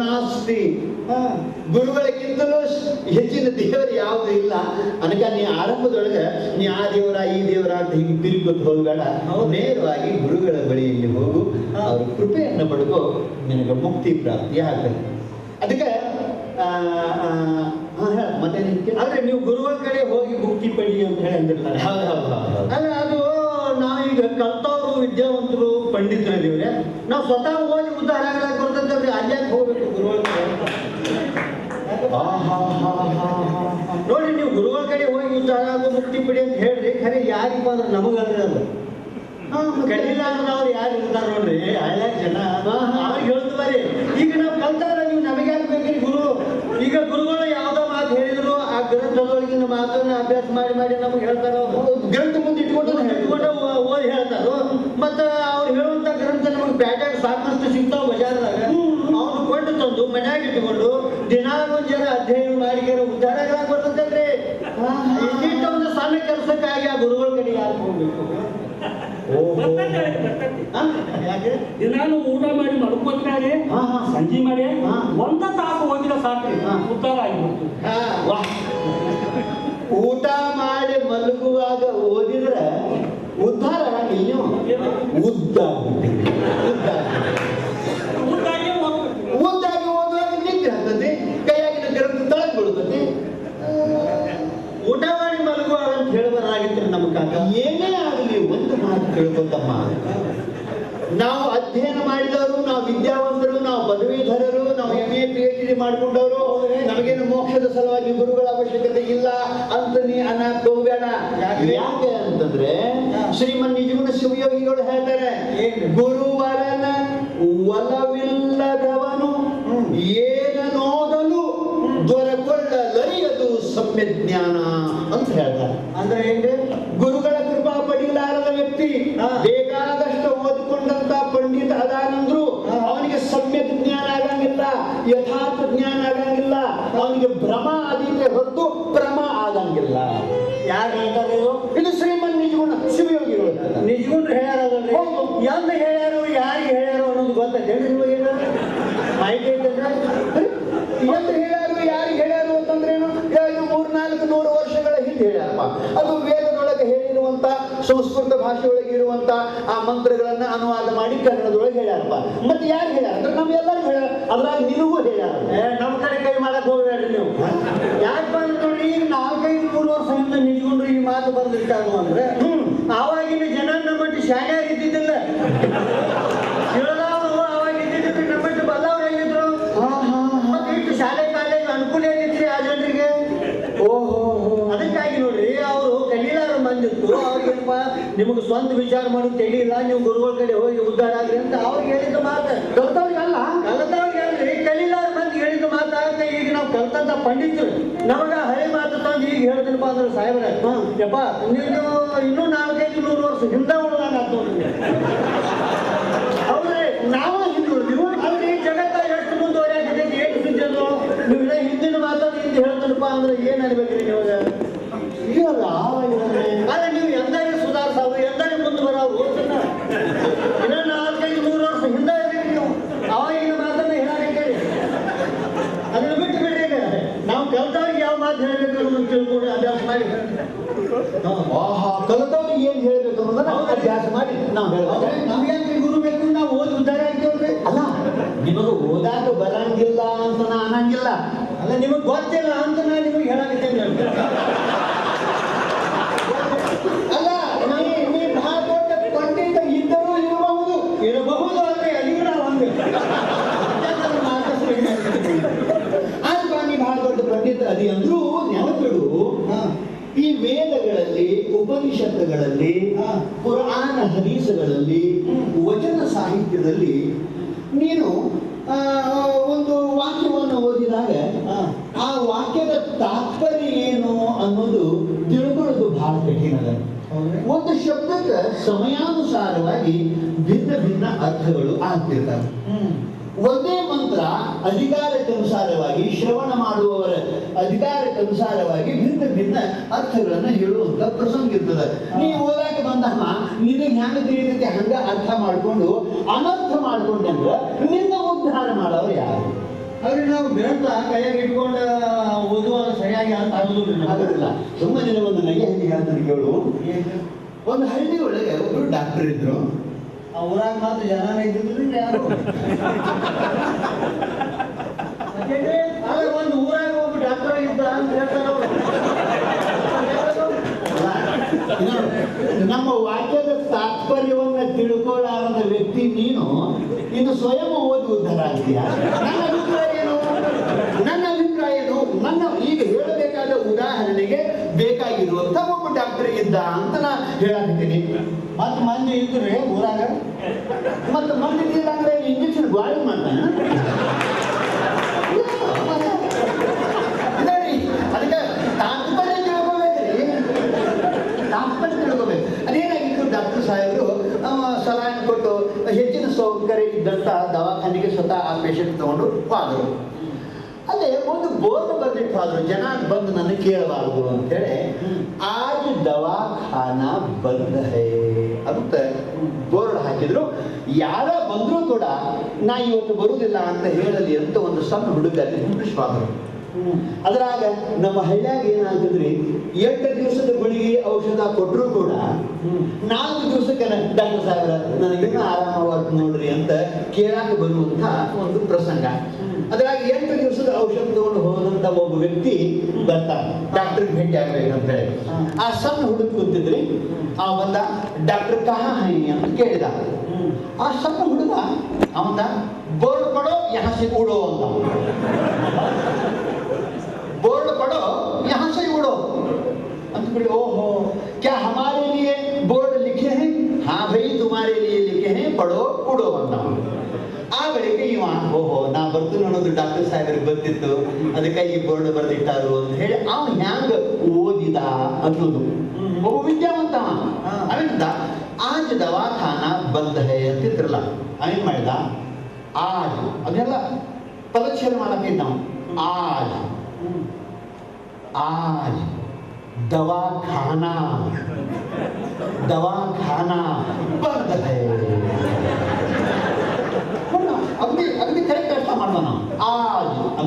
ನಾಸ್ತಿ. ಗುರುಗಳಿಗಿಂತಲೂ ಹೆಚ್ಚಿನ ದೇವರು ಯಾವುದು ಇಲ್ಲ. ಅದಕ್ಕೆ ನೀ ಆರಂಭದೊಳಗೆ ನೀ ಆ ದೇವರ ಈ ದೇವರ ಅಂತ ಹಿಂಗೆ ತಿರುಗುತ್ತೆ ಹೋಗಬೇಡ. ನೇರವಾಗಿ ಗುರುಗಳ ಬಳಿಯಲ್ಲಿ ಹೋಗು. ಅವ್ರ ಕೃಪೆಯನ್ನು ಪಡ್ಕೋ ನಿನಗೆ ಮುಕ್ತಿ ಪ್ರಾಪ್ತಿ ಆಗ್ತದೆ ಅದಕ್ಕೆ ಮತ್ತೆ ಆದ್ರೆ ನೀವು ಗುರುಗಳ ಕಡೆ ಹೋಗಿ ಮುಕ್ತಿ ಪಡಿ ಅಂತ ಹೇಳಿ ಅಂದಿರ್ತಾರೆ. ಹೌದು ಹೌದು ಅದು ನಾವೀಗ ಕಲ್ತವ್ರು ವಿದ್ಯಾವಂತರು ಪಂಡಿತರು ದೇವ್ರೆ ನಾವು ಸ್ವತಃ ಓದಿ ಉದ್ಧಾರ ಆಗಲಾಕ ಬರ್ತಂತಂದ್ರೆ ಅಲ್ಯಾಕೆ ಹೋಗ್ಬೇಕು ಗುರುಗಳ. ನೋಡಿ ನೀವು ಗುರುಗಳ ಕಡೆ ಹೋಗಿ ಉದ್ಧಾರ ಆಗೋ ಮುಕ್ತಿ ಪಡಿ ಅಂತ ಹೇಳ್ರಿ ಖರೆ ಯಾರಿಪ್ಪ ಅಂದ್ರೆ ನಮಗಲ್ಲ ಅದು. ಹಾ, ಅಂದ್ರೆ ಅವ್ರು ಯಾರು ಇರ್ತಾರ ನೋಡ್ರಿ ಹಳ್ಳ್ಯಾಗ ಜನ. ಅವ್ರಿಗೆ ಹೇಳ್ತು ಬರೀ ಈಗ ನಾವು ಕಲ್ತಾರ ನೀವು ನಮಗೆ ಆಗ್ಬೇಕ್ರಿ ಗುರು? ಈಗ ಗುರುಗಳು ಯಾವ್ದೋ ಮಾತು ಹೇಳಿದ್ರು ಆ ಗ್ರಂಥದೊಳಗಿನ ಮಾತನ್ನ ಅಭ್ಯಾಸ ಮಾಡಿ ಮಾಡಿ ನಮ್ಗೆ ಹೇಳ್ತಾರ ಅವ್ರು. ಗ್ರಂಥ ಮುಂದೆ ಇಟ್ಕೊಂಡು ಇಟ್ಕೊಂಡು ಓ- ಓದಿ ಹೇಳ್ತಾರು ಮತ್ತ ಅವ್ರು ಹೇಳುವಂತ ಗ್ರಂಥ ನಮಗೆ ಪ್ಯಾಟ್ಯಾಗ ಸಾಕಷ್ಟು ಸಿಗ್ತಾವ ಬಜಾರ್ದಾಗ ಅವ್ನು ಕೊಂಡು ತಂದು ಮನ್ಯಾಗ ಇಟ್ಕೊಂಡು ದಿನಾ ಒಂದ್ ಜನ ಅಧ್ಯಯನ ಮಾಡಿ ಉದ್ಧಾರ ಆಗಲಾಕ ಬರ್ತಂತಲ್ರಿ ಇಷ್ಟಿಷ್ಟ ಒಂದು ಸಣ್ಣ ಕೆಲಸಕ್ಕಾಗಿ ಆ ಗುರುಗಳ ಕಡೆ ಯಾರು ಹೋಗ್ಬೇಕು? ಯಾಕೆ ನಾನು ಊಟ ಮಾಡಿ ಹಾ. ಸಂಜೆ ಮಾಡಿ. ಒಂದ ತಾಸು ಹೋಗಿದ ಸಾಕ್ರಿ ಉತ್ತರ ಆಗಿಬಿಡ್ತು. ಊಟ ಮಾಡಿ ಮಲಗುವಾಗ ಓದಿದ್ರೆ ಉದ್ಧಾರ ನೀನು. ಉದ್ದ ಆಗ್ಬಿಟ್ಟಿದೆ. ಊಟಾಗೆ ಹೋಗ್ಬೇಕು ಉದ್ದಾಗಿ ಓದುವಾಗ ನಿದ್ರೆ ಆಗ್ತದೆ ಕೈಯಾಗಿನ ಗ್ರಂಥ ತಳಗ್ ಬೀಳ್ತದೆ ಊಟ ಮಾಡಿ ಮಲಗುವ ಅಂತ ಹೇಳಬಾರಾಗಿತ್ತು ನಮ್ಮ ಕಾಕ ಏನೇ ಆಗಲಿ ಒಂದು ಮಾತು ತಿಳ್ಕೊತಮ್ಮ ನಾವು ಅಧ್ಯಯನ ಮಾಡಿದವರು ನಾವು ವಿದ್ಯಾವಂತರು ನಾವು ಪದವೀಧರರು ನಾವು M A P H D ಮಾಡ್ಕೊಂಡವರು ನಮಗೇನು ಮೋಕ್ಷದ ಸಲುವಾಗಿ ಗುರುಗಳ ಅವಶ್ಯಕತೆ ಇಲ್ಲ ಅಂತ ನೀ ಅನ್ನಕ್ ಹೋಗ್ಬೇಡ. ಯಾಕೆ? ಅಂತಂದ್ರೆ ಶ್ರೀಮನ್ ನಿಜಗುಣ ಶಿವಯೋಗಿಗಳು ಹೇಳ್ತಾರೆ? ಗುರುವರನ ಒಲವಿಲ್ಲದವನು ಏನನೋದಲು ದೊರಕೊಳ್ಳಲರಿಯದು ಸಮ್ಯ ಜ್ಞಾನ ಅಂತ ಹೇಳ್ತಾರೆ. ಅಂದ್ರೆ ಏನ್ರಿ ಗುರುಗಳ ಕೃಪಾ ಪಡಿಲಾರದ ವ್ಯಕ್ತಿ. ಬೇಕಾದಷ್ಟು ಓದಿಕೊಂಡಂತ ಪಂಡಿತ ಅದಾನಂದ್ರು ಅವನಿಗೆ ಸಮ್ಯಕ್ ಜ್ಞಾನ ಆಗಂಗಿಲ್ಲ. ಯಥಾರ್ಥ ಅನುವಾದ ಮಾಡಿ ಕನ್ನಡದೊಳಗೆ ಹೇಳ್ಯಾರಪ್ಪ. ಮತ್ತೆ ಯಾರು ಹೇಳ್ಯಾರ ಅಂದ್ರೆ ಎಲ್ಲರೂ ಹೇಳ್ಯಾರ. ಅದ್ರಾಗ ನಿನಗೂ ಹೇಳ್ಯಾರ. ನಮ್ಮ ಕಡೆ ಕೈ ಮಾಡಕ್ ನೀವು ಯಾಕೆ ಬಂದ್ರೆ ನೋಡಿ ಈಗ ನಾಲ್ಕೈದು ಮೂರು ವರ್ಷ ಹಿಂದೆ ನಿಜಗೊಂಡ್ರು ಈ ಮಾತು ಬರ್ದಿರ್ತಾರು ಅಂದ್ರೆ ಆವಾಗಿನ ಜನ ನಮ್ಮಟ್ಟು ಶಾಣ್ಯಾಗ ಇದ್ದಿದ್ದಿಲ್ಲ ತಿಳಿದವರು ಅವಾಗ ಇದ್ದಿದ್ದು ನಮ್ಮಟ್ಟು ಬಲ್ಲವ್ರು ಹೇಗಿದ್ರು ಮತ್ತೆ ಇಟ್ಟು ಶಾಲೆ ಕಾಲೇಜ್ ಅನುಕೂಲ ಏನಿತ್ರಿ ಆ ಜನರಿಗೆ ಓಹೋ ಅದಕ್ಕಾಗಿ ನೋಡ್ರಿ ಅವರು ಕಲೀಲಾರ ಬಂದಿತ್ತು ಅವ್ರಿಗೇನಪ್ಪ ನಿಮಗೆ ಸ್ವಂತ ವಿಚಾರ ಮಾಡೋದು ತಿಳಿಯಿಲ್ಲ ನೀವು ಗುರುಗಳ ಕಡೆ ಹೋಗಿ ಉದ್ಧಾರ ಆಗ್ರಿ ಅಂತ ಅವ್ರಿಗೆ ಹೇಳಿದ ಮಾತು. ಕಲ್ತವ್ರಿಗಲ್ಲ ಕಲ್ತವ್ರಿಗೆ ಅಲ್ರಿ ಕಲೀಲಾರ ಮಂದಿ ಹೇಳಿದ ಮಾತಾಗ ಈಗ ನಾವು ಕಲ್ತಂತ ಪಂಡಿತರು. ನಮಗ ಹಳೆ ಮಾತು ತಂದು ಈಗ ಹೇಳ್ತೀನಪ್ಪ ಅಂದ್ರೆ ಸಾಹೇಬ್ರ ಯಪ್ಪ ನೀನು ಇನ್ನೂ ನಾಲ್ಕೈದು ನೂರು ವರ್ಷ ಹಿಂದೆ ಉಳ್ದಂಗ ನೋಡ್ರಿ ಹೌದ್ರಿ ನಾವು ಹಿಂದೂ ಆದ್ರೆ ಈ ಜಗತ್ತ ಎಷ್ಟು ಮುಂದುವರಿಯಾಗಿದೆ ಏನು ಸುದ್ದಿದ್ರು ನೀವು ಹಿಂದಿನ ಮಾತಾಡಿ ಹಿಂದೆ ಹೇಳ್ತೀನಪ್ಪ ಅಂದ್ರೆ ಏನ್ ಅನ್ಬೇಕ್ರಿ ನೀವು ಇರಲ್ಲ ಇವರೇ. ಆದ್ರೆ ನೀವು ಎಂದಾರೆ ಸುಧಾರಿಸೋರು ಎಂದಾರೆ ಮುಂದೆ ಬರೋರು ಇನ್ನ ನಾಲ್ಕೈದು ಮೂರು ವರ್ಷ ಹಿಂದೆ ಇದೀರಿ ನೀವು ಅವಾಗಿನ ಮಾತನ್ನ ಹೇಳಕ್ಕೆ ಅದನ್ನ ಬಿಟ್ಟು ಬಿಡಿ ಈಗ ನಾವು ಕಲ್ತವ್ರಿಗೆ ಯಾವ ಮಾತು ಹೇಳಬೇಕು ಅನ್ನೋದನ್ನ ತಿಳ್ಕೊಂಡು ಅಭ್ಯಾಸ ಮಾಡಿ ಹಾ. ಆಹಾ ಕಲ್ತವ್ರಿಗೆ ಏನ್ ಹೇಳ್ಬೇಕು ಅನ್ನೋದನ್ನ ಅಭ್ಯಾಸ ಮಾಡಿ ನಾವು? ಹೇಳ್ಬೇಕು ನಮ್ಗೇನ್ರಿ ಗುರು ಬೇಕು? ನಾವು ಓದಿ ಆಗ್ತೇವ್ರಿ ಅಲ್ಲ ನಿಮಗೆ ಓದಾಕ ಬರಂಗಿಲ್ಲ ಅಂತ ನಾ ಅನ್ನಂಗಿಲ್ಲ. ಅಲ್ಲ ನಿಮಗೆ ಗೊತ್ತಿಲ್ಲ ಅಂತ ನಾನು ನಿಮಗೆ ಅಂತ ಅಲ್ಲ ನೀ ನೀ ಬಹಳ ದೊಡ್ಡ ಪಂಡಿತ ಇದ್ದರೂ ಇರಬಹುದು ಇರಬಹುದು ಅಂದ್ರೆ ಅಲ್ಲಿಗೂ ನಾವು ನೀ ಬಹಳ ದೊಡ್ಡ ಪಂಡಿತ ಅದಿ ಅಂದ್ರೂ ನೆನಪಿಡು. ಈ ಉಪನಿಷತ್ತುಗಳಲ್ಲಿ. ಪುರಾಣ ಹದೀಸಗಳಲ್ಲಿ ವಚನ ಸಾಹಿತ್ಯದಲ್ಲಿ ನೀನು ಒಂದು ವಾಕ್ಯವನ್ನು ಓದಿದಾಗ. ಆ ವಾಕ್ಯದ ತಾತ್ಪರ್ಯ ಏನು ಅನ್ನೋದು ತಿಳ್ಕೊಳ್ಳೋದು ಬಹಳ ಕಠಿಣ ಅದ. ಒಂದು ಶಬ್ದಕ್ಕೆ ಸಮಯಾನುಸಾರವಾಗಿ ಭಿನ್ನ ಭಿನ್ನ ಅರ್ಥಗಳು ಆಗ್ತಿರ್ತವೆ ಒಂದೇ ಮಂತ್ರ ಅಧಿಕಾರಕ್ಕನುಸಾರವಾಗಿ ಶ್ರವಣ ಮಾಡುವವರ ಅಧಿಕಾರಕ್ಕನುಸಾರವಾಗಿ ಭಿನ್ನ ಭಿನ್ನ ಅರ್ಥಗಳನ್ನು ಹೇಳುವಂತ ಪ್ರಸಂಗ ಇರ್ತದೆ. ನೀವು ಓದಾಕ ಬಂದಮ್ಮ ನೀನು ಜ್ಞಾನ ತಿಳಿದಂತೆ ಹಂಗ ಅರ್ಥ ಮಾಡ್ಕೊಂಡು ಅನರ್ಥ ಮಾಡ್ಕೊಂಡಂದ್ರೆ ನಿನ್ನ ಉದ್ಧಾರ ಮಾಡೋರು ಯಾರು? ಆದ್ರೆ ನಾವು ಗ್ರಂಥ ಕೈಯಾಗಿ ಇಟ್ಕೊಂಡು ಓದುವ ಸರಿಯಾಗಿ ಅರ್ಥ ಆಗುದಿಲ್ಲ ಜನ ಒಂದು ನಗೆ ಹಂಗೆ ಹೇಳ್ತಾನೆ ಕೇಳು. ಒಂದು ಹಳ್ಳಿ ಒಳಗೆ ಒಬ್ರು ಡಾಕ್ಟರ್ ಇದ್ರು. ಆ ಊರಾಗ ಮಾತ್ರ ಜನ ಇದ್ದಿದ್ರು ಯಾರು? ಒಂದು ಊರಾಗ ಒಬ್ಬ ಡಾಕ್ಟರ್ ಇದ್ದ ಅಂತ ಹೇಳ್ತಾರೆ. ನಮ್ಮ ವಾಕ್ಯದ ತಾತ್ಪರ್ಯವನ್ನ ತಿಳ್ಕೊಳ್ಳಾರದ ವ್ಯಕ್ತಿ ನೀನು. ಇನ್ನು ಸ್ವಯಂ ಓದಿ ಉದ್ಧಾರ ಆಗ್ತೀಯ ನನ್ನ ಅಭಿಪ್ರಾಯ ಏನು? ನನ್ನ ಅಭಿಪ್ರಾಯ ಏನು? ನನ್ನ ಈಗ ಹೇಳಬೇಕಾದ ಉದಾಹರಣೆಗೆ ಬೇಕಾಗಿರುವಂತ ಒಬ್ಬ ಡಾಕ್ಟರ್ ಇದ್ದ ಅಂತ ನಾ ಹೇಳಾಕತ್ತೀನಿ. ಮತ್ತೆ ಮಂದಿ ಇದ್ರೆ ಊರಾಗ ಮತ್ತೆ ಮಂದಿ ಅಂದ್ರೆ ಇಂಜೆಕ್ಷನ್ ಗಾಳಿ ಮಾಡ್ತಾನೆ? ಅದಕ್ಕೆ ತಾತ್ಪರ್ಯ ತಿಳ್ಕೊಬೇಕ್ರಿ ತಾತ್ಪರ್ಯ ತಿಳ್ಕೊಬೇಕು. ಅದೇನಾಗಿತ್ತು ಡಾಕ್ಟರ್ ಸಾಹೇಬರು? ಸಲಹೆ ಕೊಟ್ಟು ಹೆಚ್ಚಿನ ಸೌಕರ್ಯ ಇದ್ದಂತ ದವಾಖಾನೆಗೆ ಸ್ವತಃ ಆ ಪೇಷಂಟ್ ತಗೊಂಡು ಹೋದರು. ಅಲ್ಲೇ ಒಂದು ಬೋರ್ಡ್ ಬರ್ದಿಟ್ಟು ಹೋದ್ರು ಜನ ಬಂದು ನನಗೆ ಕೇಳಬಾರದು ಅಂತೇಳಿ ಆಜ್ ದವಾಖಾನ ಬಂದ್ ಹೇ ಬೋರ್ಡ್ ಹಾಕಿದ್ರು, ಯಾರ ಬಂದ್ರು ಕೂಡ ನಾ ಇವತ್ತು ಬರುವುದಿಲ್ಲ ಅಂತ ಹೇಳಲಿ ಅಂತ ಒಂದು ಸಣ್ಣ ಹುಡುಗ ಸ್ವಾಮಿ ಅದರಾಗ ನಮ್ಮ ಹಳ್ಳಿಯಾಗ ಏನಾಗ್ತದ್ರಿ, ಎಂಟು ದಿವಸದ ಗುಳಿಗೆ ಔಷಧ ಕೊಟ್ಟರು ಕೂಡ ನಾಲ್ಕು ದಿವಸಕ್ಕೆ ಡಾಕ್ಟರ್ ಸಾಹೇಬ್ರ ನನಗೇನು ಆರಾಮವಾಗ್ತು ನೋಡ್ರಿ ಅಂತ ಕೇಳಾಕ ಬರುವಂತ ಒಂದು ಪ್ರಸಂಗ. ಅದ್ರಾಗ ಎಂಟು ದಿವಸದ ಔಷಧ ತಗೊಂಡು ಹೋದಂತ ಒಬ್ಬ ವ್ಯಕ್ತಿ ಬರ್ತಾನೆ. ಡಾಕ್ಟರ್ ಭೇಟಿ ಆಗ್ಬೇಕಂತ ಹೇಳಿ ಆ ಸಣ್ಣ ಹುಡುಗ ಕೂತಿದ್ರಿ. ಆ ಬಂದ, ಡಾಕ್ಟರ್, ಕಹ ಹೈನಿ ಅಂತ ಕೇಳಿದ. ಆ ಸಣ್ಣ ಹುಡುಗ ಅವನ ಬೋರ್ಡ್ ಪಡೋ ಯಹಸಿ ಉಡೋ ಅಂತ. ಬೋರ್ಡ್ ಪಡೋ ಯಹಸಿ ಉಡೋ ಅಂತ ಬಿಡಿ ಓ ಗೊತ್ತು ಡಾಕ್ಟರ್ ಸಾಹೇಬ್ರಿಗೆ ಗೊತ್ತಿತ್ತು ಅದಕ್ಕಾಗಿ ಬೋರ್ಡ್ ಬರೆದಿಟ್ಟಾರು ಅಂತ ಹೇಳಿ ಅವ್ ಹ್ಯಾಂಗ ಓದಿದ ಅನ್ನೋದು. ಒಬ್ಬ ವಿದ್ಯಾವಂತ. ಅವಿಂದ ಆಜ್ ದವಾಖಾನ ಬಂದ ಹೇ ಅಂತಿದ್ರಲ್ಲ ಅವೇನ್ ಮಾಡಿದ? ಆಜ್. ಅದೆಲ್ಲ ಪದಚ್ಛೇದ ಮಾಡಕ್ಕೆ ನಾವು ಆಜ್. ಆಜ್. ದವಾಖಾನ. ದವಾಖಾನ ಬಂದ ಹೇ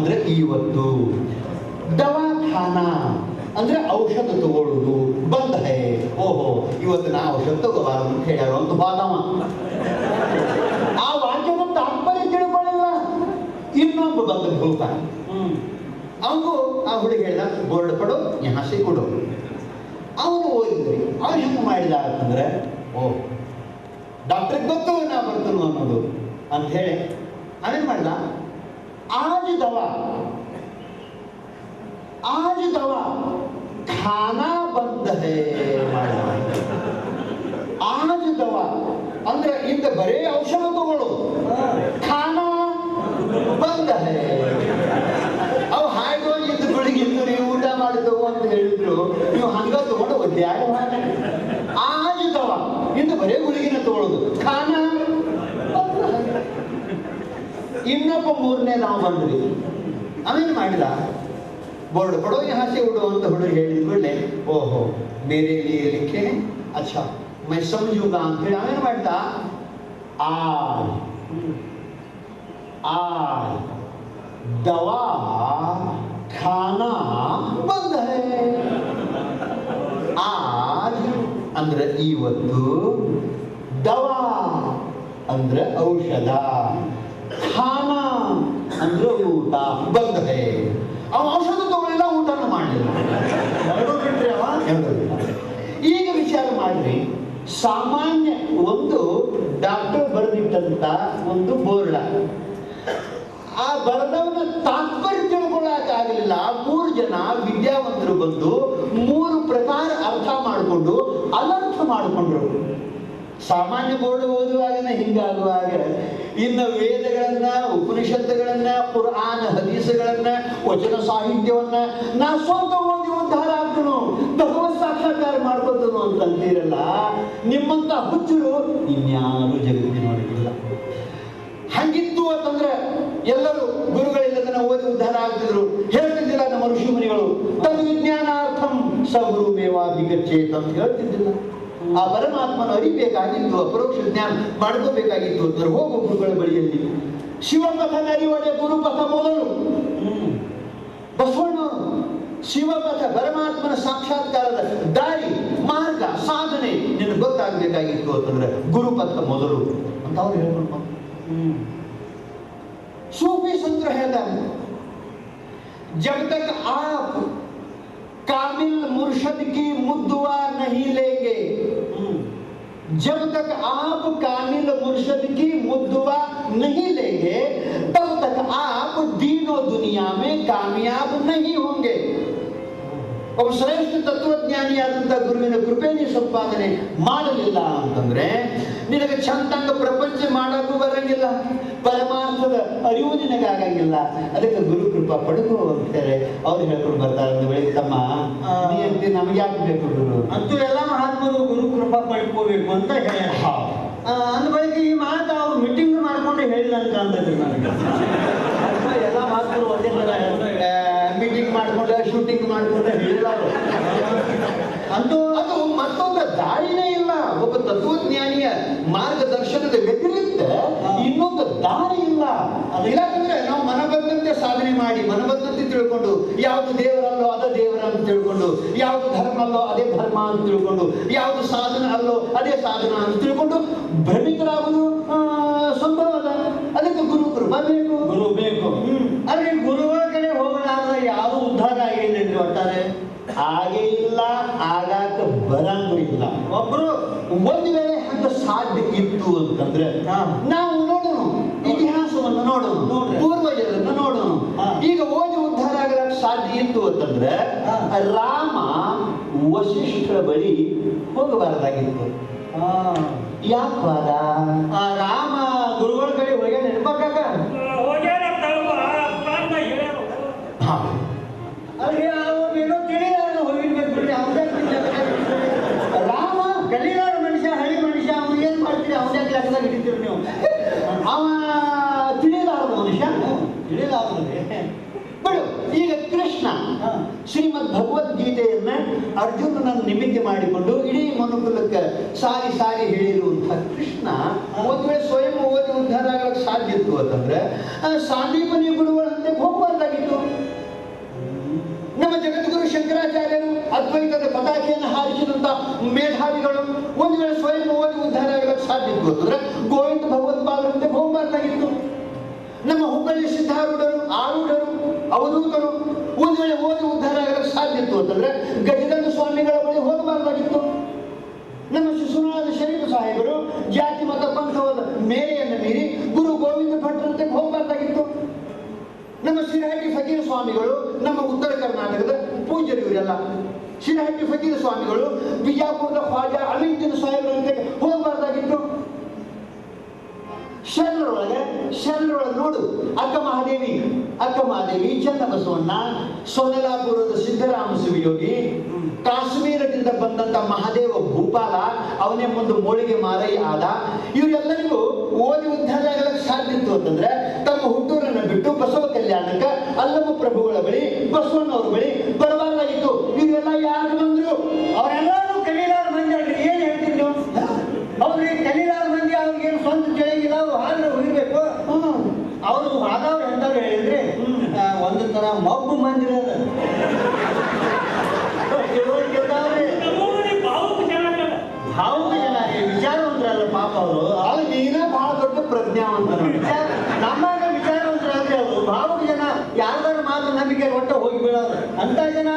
ಅಂದ್ರೆ ಇವತ್ತು ದವಾಖಾನ ಅಂದ್ರೆ ಔಷಧ ತಗೊಳ್ಳೋದು ಬಂದ ಹೇ. ಓಹೋ, ಇವತ್ತು ನಾ ಔಷಧ ತಗೋಬಾರದು ಅಂತ ಹೇಳ್ಯಾರ ಅಂತ ಬಾದಾಮ ಆ ವಾಕ್ಯದ ತಾತ್ಪರ್ಯ ತಿಳ್ಕೊಳ್ಳಿಲ್ಲ. ಇನ್ನೊಬ್ಬ ಬಂದ ಭೂತ ಅವನು ಆ ಹುಡುಗ ಹೇಳ್ದ ಬೋರ್ಡ್ ಪಡು ಹಾಸಿ ಕೊಡು. ಅವನು ಓದಿದ್ರಿ, ಅವ್ರು ಹೆಂಗೆ ಮಾಡಿದ ಅಂತಂದ್ರೆ, ಓ, ಡಾಕ್ಟ್ರಿಗೆ ಗೊತ್ತು ನಾ ಬರ್ತನು ಅನ್ನೋದು. ಅಂತ ಹೇಳಿ. ಅವೇನ್ ಮಾಡ್ದ? ಆಜ್ ದವಾ ಆಜ್ ದವಾ ಖಾನಾ ಬಂದ ಹೇ ಮಾಡ್ದ ಆಜ್ ದವಾ ಅಂದ್ರೆ ಇಂದ ಬರೇ ಔಷಧ ತಗೊಳ್ಳೋದು ಖಾನಾ ಬಂದ ಹೇ ಅವು ಹಾಯ್ದು ಇದ್ದು ಬೆಳಿಗ್ಗೆ ನೀವು ಊಟ ಮಾಡಿದವು ಅಂತ ಹೇಳಿದ್ರು. ನೀವು ಹಂಗ ತಗೊಂಡು ಒದ್ದಾಡ ಆಗಿದ್ದವ ಇಂದ ಬರೇ ಗುಳಿಗಿನ ತಗೊಳ್ಳೋದು ಇನ್ನೊಬ್ಬ ಮೂರನೇ ನಾವು ಬಂದ್ರಿ ಆಮೇಲೆ ಮಾಡಿದ ಬೋರ್ಡ್ ಕೊಡೋ ಹಾಸಿ ಉಡು ಅಂತ ಹುಡುಗ ಹೇಳಿದ ಕೂಡಲೇ ಓಹೋ ಬೇರೆ ಲಿಕ್ಕೆ ಅಚ್ಛಾ ಮೈ ಸಮಜೂಗ ಅಂತ ಹೇಳಿ ಆಮೇಲೆ ಮಾಡ್ದ ಆ ಆ दवा खाना बंद है आज अंदर इवत्तु दवा अंदर औषध ಖಾನ ಅಂದ್ರೆ ಊಟ. ಬಂದ ಅವ ಔಷಧ ತಗೊಳ್ಳಿಲ್ಲ ಊಟನೂ ಮಾಡಲಿಲ್ಲ. ಈಗ ವಿಚಾರ ಮಾಡ್ರಿ. ಸಾಮಾನ್ಯ ಒಂದು ಡಾಕ್ಟರ್ ಬರೆದಿಟ್ಟಂತ ಒಂದು ಬೋರ್ಡ. ಆ ಬರೆದವನ ತಾತ್ಪರ್ಯ ತಿಳ್ಕೊಳ್ಳಕ್ ಆಗಲಿಲ್ಲ. ಮೂರು ಜನ ವಿದ್ಯಾವಂತರು ಬಂದು ಮೂರು ಪ್ರಕಾರ ಅರ್ಥ ಮಾಡಿಕೊಂಡು ಅನರ್ಥ ಮಾಡಿಕೊಂಡ್ರು. ಸಾಮಾನ್ಯ ಬೋರ್ಡ್ ಓದುವಾಗನ ಹಿಂಗಾಗುವಾಗ ಇನ್ನು ವೇದಗಳನ್ನ, ಉಪನಿಷತ್ತುಗಳನ್ನ ಪುರಾಣ ಹದೀಸಗಳನ್ನ, ವಚನ ಸಾಹಿತ್ಯವನ್ನ ನಾ ಸ್ವಂತ ಓದಿ ಉದ್ಧಾರ ಆಗ್ತನು. ಭಗವತ್ ಸಾಕ್ಷಾತ್ಕಾರ ಮಾಡ್ಕೊತನು ಅಂತ ಅಂತೀರಲ್ಲ, ನಿಮ್ಮಂತ ಹುಚ್ಚರು ಇನ್ಯಾರು ಜಗತ್ತಿನೊಳಗಿಲ್ಲ ಹಂಗಿತ್ತು ಅಂತಂದ್ರೆ ಎಲ್ಲರೂ ಗುರುಗಳಿಲ್ಲದನ್ನ ಓದಿ ಉದ್ಧಾರ ಆಗ್ತಿದ್ರು. ಹೇಳ್ತಿದ್ದಿಲ್ಲ ನಮ್ಮ ಋಷಿ ಮುನಿಗಳು ತದ್ ವಿಜ್ಞಾನಾರ್ಥಂ ಸಗುರು ಮೇವಾಭಿಗಚ್ಚೇತ್ ಅಂತ ಹೇಳ್ತಿದ್ದಿಲ್ಲ. ಆ ಪರಮಾತ್ಮನ ಅರಿಬೇಕಾಗಿತ್ತು ಅಪರೋಕ್ಷ ಜ್ಞಾನ ಮಾಡ್ಕೋಬೇಕಾಗಿತ್ತು ಅಂದ್ರೆ ಹೋಗು ಗುರುಗಳ ಬಳಿಯಲ್ಲಿ ಶಿವಪಥ ನರಿವಡೆ ಗುರುಪಥ ಮೊದಲು. ಬಸವಣ್ಣವರು ಶಿವಪಥ ಪರಮಾತ್ಮನ ಸಾಕ್ಷಾತ್ಕಾರದ ದಾರಿ, ಮಾರ್ಗ, ಸಾಧನೆ ನಿನಗೆ ಗೊತ್ತಾಗ್ಬೇಕಾಗಿತ್ತು ಅಂತಂದ್ರೆ ಗುರುಪಥ ಮೊದಲು ಅಂತ ಅವ್ರು ಹೇಳ್ಬೇಕು ಸೂಫಿ ಸಂತರ ಹೇಳ್ತಾರೆ ಜಬ್ ತಕ್ ಆಪ್ ಕಾಮಿಲ್ ಮುರ್ಷದ್ ಕಿ ಮುದ್ದುವಾ ನಹಿ ಲೇಂಗೆ. जब तक आप कामिल मुर्शद की मुद्दुआ नहीं लेंगे तब तक आप दीनों दुनिया में कामयाब नहीं होंगे ಒಬ್ಬ ಶ್ರೇಷ್ಠ ತತ್ವಜ್ಞಾನಿಯಾದಂಥ ಗುರುವಿನ ಕೃಪೆ ನೀ ಸಂಪಾದನೆ ಮಾಡಲಿಲ್ಲ ಅಂತಂದ್ರೆ ನಿನಗೆ ಚಂದಂಗ ಪ್ರಪಂಚ ಮಾಡಕ್ಕೂ ಬರಂಗಿಲ್ಲ ಪರಮಾರ್ಥದ ಅರಿವು ನಿನಗಾಗಂಗಿಲ್ಲ ಅದಕ್ಕೆ ಗುರು ಕೃಪಾ ಪಡೆದು ಹೋಗ್ತಾರೆ ಹೇಳಿ ಅವ್ರು ಹೇಳ್ಕೊಂಡು ಬರ್ತಾರೆ ಒಂದು ವೇಳೆ ತಮ್ಮ ನಮ್ಗೆ ಯಾಕೆ ಬೇಕು ಗುರು? ಅಂತೂ ಎಲ್ಲ ಮಹಾತ್ಮರು ಗುರು ಕೃಪಾ ಪಡ್ಕೋಬೇಕು ಅಂತ ಹೇಳ ಆ, ಅಂದ ಬಳಿಕ ಈ ಮಾತು ಅವ್ರು ಮೀಟಿಂಗ್ ಮಾಡ್ಕೊಂಡು ಹೇಳಿಲ್ಲ ಅಂತ ಅಂತ ನನಗೆ. ಎಲ್ಲ ಮಹಾತ್ಮರು ಒಂದೇ ಥರ ಮೀಟಿಂಗ್ ಮಾಡ್ಕೊಂಡೆ ಶೂಟಿಂಗ್ ಮಾಡ್ಕೊಂಡೆ ಹೇಳಿಲ್ಲ ಅವರು. ಅಂತೂ ಅದು ಮತ್ತೊಂದು ದಾರಿನೇ ಇಲ್ಲ. ಒಬ್ಬ ತತ್ವಜ್ಞಾನಿಯ ಮಾರ್ಗದರ್ಶನದ ವ್ಯತಿರಿಕ್ತ ದಾರಿ ಇಲ್ಲ. ಇಲ್ಲಾಂದ್ರೆ ನಾವು ಮನಬದ್ಧತೆ ಸಾಧನೆ ಮಾಡಿ ಮನಬದ್ಧತೆ ತಿಳ್ಕೊಂಡು ಯಾವುದು ದೇವರಲ್ಲೋ ಅದ ದೇವರ ಅಂತ ತಿಳ್ಕೊಂಡು ಯಾವುದು ಧರ್ಮ ಅಲ್ಲೋ ಅದೇ ಧರ್ಮ ಅಂತ ತಿಳ್ಕೊಂಡು ಯಾವುದು ಸಾಧನ ಅಲ್ಲೋ ಅದೇ ಸಾಧನ ಅಂತ ತಿಳ್ಕೊಂಡು ಭ್ರಮಿತರಾಗುವುದು ಸಂಭವ ಅಲ್ಲ. ಅದಕ್ಕೆ ಗುರು ಕೃಪಾ ಬೇಕು ಗುರು ಬೇಕು. ಆದ್ರೆ ಈ ಗುರುಗಳ ಕಡೆ ಹೋಗಲಾರ್ದ ಯಾವುದು ಉದ್ಧಾರ ಆಗಿಲ್ಲ ಒಟ್ಟಾರೆ ಹಾಗೆ ಇಲ್ಲ ಆಗಾಕ ಬರಂಗೂ ಇಲ್ಲ ಒಬ್ರು ಒಂದು ವೇಳೆ ಹಂಗ ಸಾಧ್ಯ ಇತ್ತು ಅಂತಂದ್ರೆ ಹಾ. ನಾವು ನೋಡೋಣ ಇತಿಹಾಸವನ್ನು ನೋಡೋಣ ನೋಡ್ರಿ. ಪೂರ್ವಜರನ್ನು ನೋಡೋಣ. ಈಗ ಓದಿ ಉದ್ಧಾರ ಆಗಲಕ್ಕೆ ಸಾಧ್ಯ ಇತ್ತು ಅಂತಂದ್ರೆ. ರಾಮ ವಶಿಷ್ಠರ ಬಳಿ ಹೋಗಬಾರದಾಗಿತ್ತು. ಯಾಕೆ ಆ ರಾಮ ಗುರುಗಳ ಕಡೆ ಹೋಗಿ ನೆನಪಾಕಾಕ ಹೋಗ್ಯಾರ ತಮ್ಮ ಪ್ರಾಣ ಹೇಳ್ಯಾರ ಹಾ. ಅಲ್ಲಿ ಅವ್ರು ಏನೋ ತಿಳಿಲಾರ ಹೋಗಿರ್ಬೇಕು ಬಿಡ್ರಿ ಅವ್ರೇ ರಾಮ ಕಲಿಲಾರ ಮನುಷ್ಯ ಹಳಿ ಮನುಷ್ಯ ಅವ್ನು ಏನ್ ಮಾಡ್ತೀರಿ ಅವನೇ ಲೆಕ್ಕದಾಗ ಹಿಡಿತೀರಿ ನೀವು ಅವ ತಿಳಿಲಾರದ ಮನುಷ್ಯ ತಿಳಿಲಾರ್ದ್ರಿ ಬಿಡು ಈಗ ಕೃಷ್ಣ ಹಾ. ಶ್ರೀಮದ್ ಭಗವದ್ಗೀತೆಯನ್ನ ಅರ್ಜುನನ ನಿಮಿತ್ತ ಮಾಡಿಕೊಂಡು ಇಡೀ ಮನುಕುಲಕ್ಕೆ ಸಾರಿ ಸಾರಿ ಹೇಳಿರುವಂತಹ ಕೃಷ್ಣ ಒಂದು ವೇಳೆ ಸ್ವಯಂ ಓದಿ ಉದ್ಧಾರ ಆಗಲಿಕ್ಕೆ ಸಾಧ್ಯ ಇತ್ತು ಅಂತಂದ್ರೆ ಸಾಂದೀಪನಿ ಗುರುಗಳಂತೆ ಹೋಗಬಾರ್ದಾಗಿತ್ತು ನಮ್ಮ ಜಗದ್ಗುರು ಶಂಕರಾಚಾರ್ಯರು ಅದ್ವೈತದ ಪತಾಕೆಯನ್ನು ಹಾರಿಸಿದಂತ ಮೇಧಾವಿಗಳು ಒಂದು ವೇಳೆ ಸ್ವಯಂ ಓದಿ ಉದ್ಧಾರ ಆಗಲಿಕ್ಕೆ ಸಾಧ್ಯ ಇತ್ತು ಅಂತಂದ್ರೆ, ಗೋವಿಂದ ಭಗವತ್ಪಾದರಂತೆ ಹೋಗಬಾರ್ದಾಗಿತ್ತು ನಮ್ಮ ಹುಬ್ಬಳ್ಳಿ ಸಿದ್ಧಾರೂಢರು, ಆರೂಢರು, ಅವಧೂತರು ಒಂದು ವೇಳೆ ಓದಿ ಉದ್ಧಾರ ಆಗಲಿಕ್ಕೆ ಸಾಧ್ಯ ಇತ್ತು ಅಂತಂದ್ರೆ ಗಜದಂಡ ಸ್ವಾಮಿಗಳು, ನಮ್ಮ ಉತ್ತರ ಕರ್ನಾಟಕದ ಪೂಜ್ಯರು ಇವರೆಲ್ಲ ಶಿರಹಟ್ಟಿ ಫಕೀರ್ ಸ್ವಾಮಿಗಳು, ಬಿಜಾಪುರದ ಖ್ವಾಜಾ ಅಲಿಂಜನ ಸಾಹೇಬರಂತೆ ಹೋಗಬಾರ್ದಾಗಿತ್ತು. ಶರಣರೊಳಗೆ ಶರಣರೊಳಗೆ ನೋಡು. ಅಕ್ಕ ಮಹಾದೇವಿ ಅಕ್ಕ ಮಹಾದೇವಿ, ಚನ್ನಬಸವಣ್ಣ ಸೊನ್ನಲಾಪುರದ ಸಿದ್ದರಾಮ ಶಿವಯೋಗಿ, ಕಾಶ್ಮೀರದಿಂದ ಬಂದಂತ ಮಹಾದೇವ ಭೂಪಾಲ, ಅವನೇ ಮುಂದೆ ಮೋಳಿಗೆ ಮಾರೈ ಆದ. ಇವರೆಲ್ಲರಿಗೂ ಓದಿ ಉದ್ಧಾರ ಆಗಲಿಕ್ಕೆ ಸಾಧ್ಯ ಅಂತಂದ್ರೆ ಪ್ರಭುಗಳ ಬಳಿ ಬಸವಣ್ಣವ್ರ ಬಳಿ ನಂಬಿಕೆ ಒಟ್ಟ ಹೋಗಿ ಬೀಳೋದು ಅಂತ ಜನ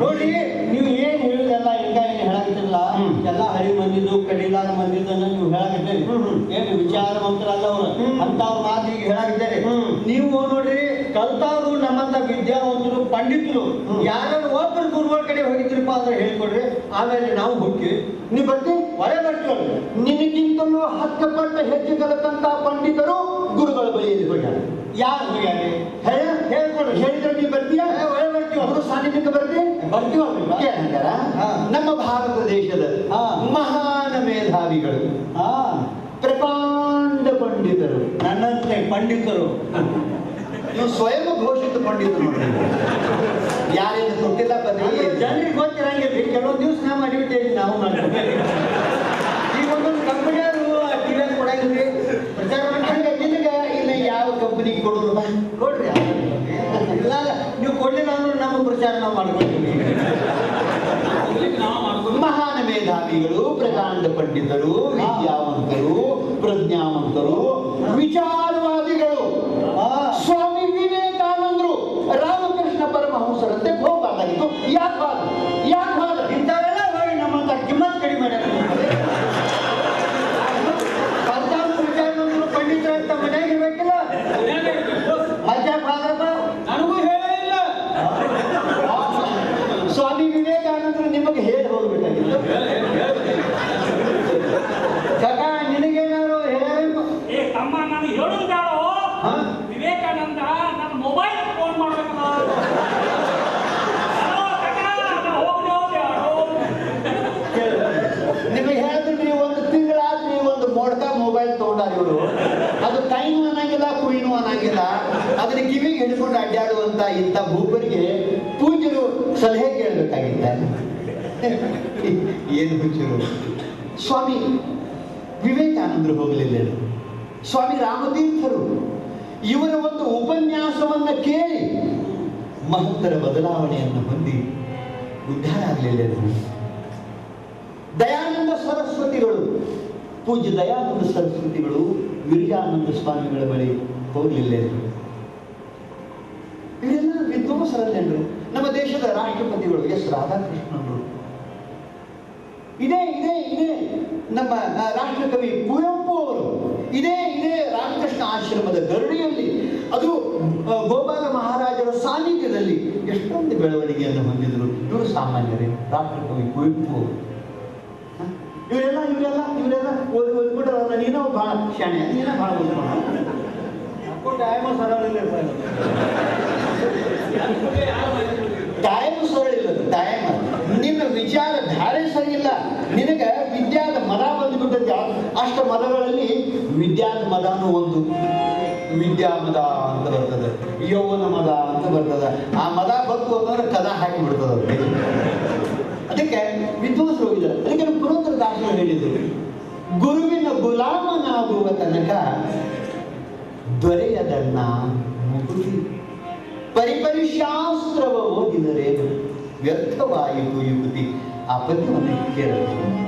ನೋಡಿ ನೀವು ಏನ್ ಹೇಳಿದೆಲ್ಲ ಹಿಂಗ ಏನ್ ಹೇಳಾಕತ್ತಿಲ್ಲ ಹ್ಮ್. ಎಲ್ಲ ಹಳಿ ಮಂದಿದ್ದು ಕಡಿಲಾರ ಮಂದಿದ್ದನ್ನ ನೀವು ಹೇಳಾಕತ್ತೀರಿ ಹ್ಮ್. ಏನು ವಿಚಾರವಂತರಲ್ಲ ಅವ್ರು ಅಂತ ಅವ್ರ ಮಾತು ಈಗ ಹೇಳಿದ್ದೇನೆ ನೀವು ನೋಡ್ರಿ ಕಲ್ತವ್ರು ನಮ್ಮಂತ ವಿದ್ಯಾವಂತರು ಪಂಡಿತರು. ಯಾರು ಒಬ್ಬರು ಗುರುಗಳ ಕಡೆ ಹೋಗಿದ್ರಿಪ್ಪ ಅಂದ್ರೆ ಹೇಳ್ಕೊಡ್ರಿ. ಆಮೇಲೆ ನಾವು ಹೋಗಿ ನೀವು ಬರ್ತಿ ಬರ್ತೀವಲ್ಲ ನಿನಗಿಂತಲೂ ಹತ್ತು ಪಟ್ಟು ಹೆಚ್ಚು ಕಲಿತಂತ ಪಂಡಿತರು ಗುರುಗಳ ಬಳಿಯಲ್ಲಿ ಹೋಗ್ಯಾರ. ಯಾರು ಹೋಗ್ಯಾರಿ? ಹೇಳ ಹೇಳ್ಕೊಡ್ರಿ. ಹೇಳಿದ್ರೆ ನೀವು ಬರ್ತೀಯ? ಅವರು ಬರ್ತೀವಿ ಗುರು ಸಾನ್ನಿಧ್ಯಕ್ಕೆ ಬರ್ತಿ ಬರ್ತೀವಲ್ರಿ ಏನಂತಾರ ನಮ್ಮ ಭಾರತ ದೇಶದ. ಮಹಾನ್ ಮೇಧಾವಿಗಳು. ಹಾ. ಪ್ರಕಾಂಡ ಪಂಡಿತರು. ನನ್ನಂತೆ ಪಂಡಿತರು. ನೀವು ಸ್ವಯಂ ಘೋಷಿತ ಪಂಡಿತರು ನೋಡ್ರಿ. ಯಾರೇನು ಗೊತ್ತಿಲ್ಲ ಪದವಿ ಜನರಿಗೆ ಗೊತ್ತಿರಂಗಿಲ್ಲ ಕೆಲವೊಂದು ದಿವಸ ನಾವು ಮಾಡಿಬಿಟ್ಟೇವಿ ನಾವು ಮಾಡ್ತೀವಿ ಈಗ ಒಂದೊಂದು ಕಂಪನಿಯವರು ಟಿವಿ ಕೊಡಂಗಿಲ್ರಿ ಪ್ರಚಾರ ಮಾಡಿ ಹಂಗ ನಿನಗ ಇನ್ನ ಯಾವ ಕಂಪನಿ ಕೊಡೋದು ನೋಡ್ರಿ ಇಲ್ಲ ಇಲ್ಲ, ನೀವು ಕೊಡ್ಲಿಲ್ಲ ನಮ್ಮ ನಾವು ಮಾಡ್ಕೊಳ್ತೀವಿ ಮಹಾನ್ ಮೇಧಾವಿಗಳು ಪ್ರಕಾಂಡ ಪಂಡಿತರು ವಿದ್ಯಾವಂತರು ಪ್ರಜ್ಞಾವಂತರು ವಿಚಾರವಾದಿಗಳು. ಸ್ವಾಮಿ ವಿವೇಕಾನಂದರು ರಾಮಕೃಷ್ಣ ಪರಮಹಂಸರಂತೆ ಹೋಗಬೇಕಾಗಿತ್ತು ಯಾಕೆ ಹಾಗೆ? ಯಾಕೆ ಹಾಗೆ? ಇಂಥವೆಲ್ಲ ಹೋಗಿ ನಮ್ಮಂತ ಕಿಮ್ಮತ್ ಕಡಿಮೆ ಪಂಡಿತರ ಅಂತಾವ್ ಪ್ರಚಾರವಂತರು ಪಂಡಿತರು ಅಂತ ಮನ್ಯಾಗ ಇರ್ಬೇಕಿಲ್ಲ ಮಧ್ಯಾಹ್ನ ಭಾಗಪ್ಪ ನನಗೂ ಹೇಳೇ ಇಲ್ಲ ಸ್ವಾಮಿ ವಿವೇಕಾನಂದರು ನಿಮಗೆ ಹೇಳಿ ಹೋಗಬೇಕಾಗಿತ್ತು ಕಾಕ ನಿನಗೇನಾದ್ರು ಹೇಳ್ಯಾರೇನು ಏ ತಮ್ಮ ನಾನು ಹೇಳುದು ಬೇಡೋ ಹಾ? ವಿವೇಕಾನಂದ ನನ್ನ ಮೊಬೈಲ್ ಫೋನ್ ಮಾಡ್ಬೇಕಲ್ಲ ಹಲೋ ಕಾಕ, ನಾ ಹೋಗ್ಲೋ ಬ್ಯಾಡೋ? ನಿಮಗೆ ಹೇಳಿದ್ರೆ ನೀವು ಒಂದು ತಿಂಗಳಾದ್ರೆ ನೀವು ಒಂದು ಮೋಡ್ಕ ಮೊಬೈಲ್ ತಗೊಂಡಾರ ಇವರು ಅದು ಕೈನು ಅನ್ನಂಗಿಲ್ಲ ಕುಯಿನು ಅನ್ನಂಗಿಲ್ಲ ಅದನ್ನ ಕಿವಿಗೆ ಹಿಡ್ಕೊಂಡು ಅಡ್ಡಾಡುವಂತ ಇಂಥ ಭೂಪರಿಗೆ ಪೂಜ್ಯರು ಸಲಹೆ ಕೇಳಬೇಕಾಗಿತ್ತ ಸ್ವಾಮಿ ವಿವೇಕಾನಂದರು ಹೋಗಲಿಲ್ಲ ಸ್ವಾಮಿ ರಾಮತೀರ್ಥರು ಇವರ ಒಂದು ಉಪನ್ಯಾಸವನ್ನು ಕೇಳಿ ಮಹತ್ತರ ಬದಲಾವಣೆಯನ್ನು ಹೊಂದಿ ಉದ್ಧಾರ ಆಗಲಿಲ್ಲ ದಯಾನಂದ ಸರಸ್ವತಿಗಳು, ಪೂಜ್ಯ ದಯಾನಂದ ಸರಸ್ವತಿಗಳು ವಿರಜಾನಂದ ಸ್ವಾಮಿಗಳ ಬಳಿ ಹೋಗಲಿಲ್ಲ ಇವರೆಲ್ಲ ವಿದ್ವಾಂಸರಲ್ಲೇನ್ರು ನಮ್ಮ ದೇಶದ ರಾಷ್ಟ್ರಪತಿಗಳು ಎಸ್ ರಾಧಾಕೃಷ್ಣನವರು. ಇದೇ ಇದೇ ಇದೇ. ನಮ್ಮ ರಾಷ್ಟ್ರಕವಿ ಕುವೆಂಪು ಅವರು. ಇದೇ ಇದೇ ರಾಮಕೃಷ್ಣ ಆಶ್ರಮದ ಗರುಡಿಯಲ್ಲಿ. ಅದು ಗೋಪಾಲ ಮಹಾರಾಜರ ಸಾನ್ನಿಧ್ಯದಲ್ಲಿ ಎಷ್ಟೊಂದು ಬೆಳವಣಿಗೆಯನ್ನು ಹೊಂದಿದರು. ಇವರು ಸಾಮಾನ್ಯರೇ ರಾಷ್ಟ್ರಕವಿ ಕುವೆಂಪು ಅವರು? ಇವರೆಲ್ಲ ಇವರೆಲ್ಲ ಇವರೆಲ್ಲ ಓದಿ ಓದ್ಬಿಟ್ರಲ್ಲ ನೀನೋ ಭಾಳ ಶಾಣೆ. ನೀನ ಭಾಳ ಓದ್ಕೊಂಡು ಟೈಮ ಸರಳಿಲ್ಲ ಸರ್. ಟೈಮ್ ಸರಳಿಲ್ಲ ಟೈಮ್ ನಿನ್ನ ವಿಚಾರ ಧಾರೆ ಸರಿಯಿಲ್ಲ ನಿನಗ ವಿದ್ಯಾದ ಮದ ಬಂದ್ಬಿಟ್ಟೈತಿ ಅಷ್ಟ ಮದಗಳಲ್ಲಿ ವಿದ್ಯಾದ ಮದನೂ ಒಂದು. ವಿದ್ಯಾ ಮದ ಅಂತ ಬರ್ತದ. ಯೌವನ ಮದ ಅಂತ ಬರ್ತದ. ಆ ಮದ ಬಂತು ಅಂತಂದ್ರೆ ಕದ ಹಾಕಿ ಬಿಡ್ತದೆ ಅದಕ್ಕೆ. ವಿದ್ವಾಂಸರು ಹೋಗಿದ್ದಾರೆ. ಅದಕ್ಕೆ ಪುರಂದರ ದಾಸರು ಹೇಳಿದರು. ಗುರುವಿನ ಗುಲಾಮನಾಗುವ ತನಕ ದೊರೆಯದನ್ನ ಮುಗುದಿ ಪರಿಪರಿಶಾಸ್ತ್ರವ ಓದಿದರೇನು ವ್ಯರ್ಥವಾಯಿತು ಯುವತಿ ಆ ಪದ್ಯವನ್ನು ಕೇಳಬೇಕು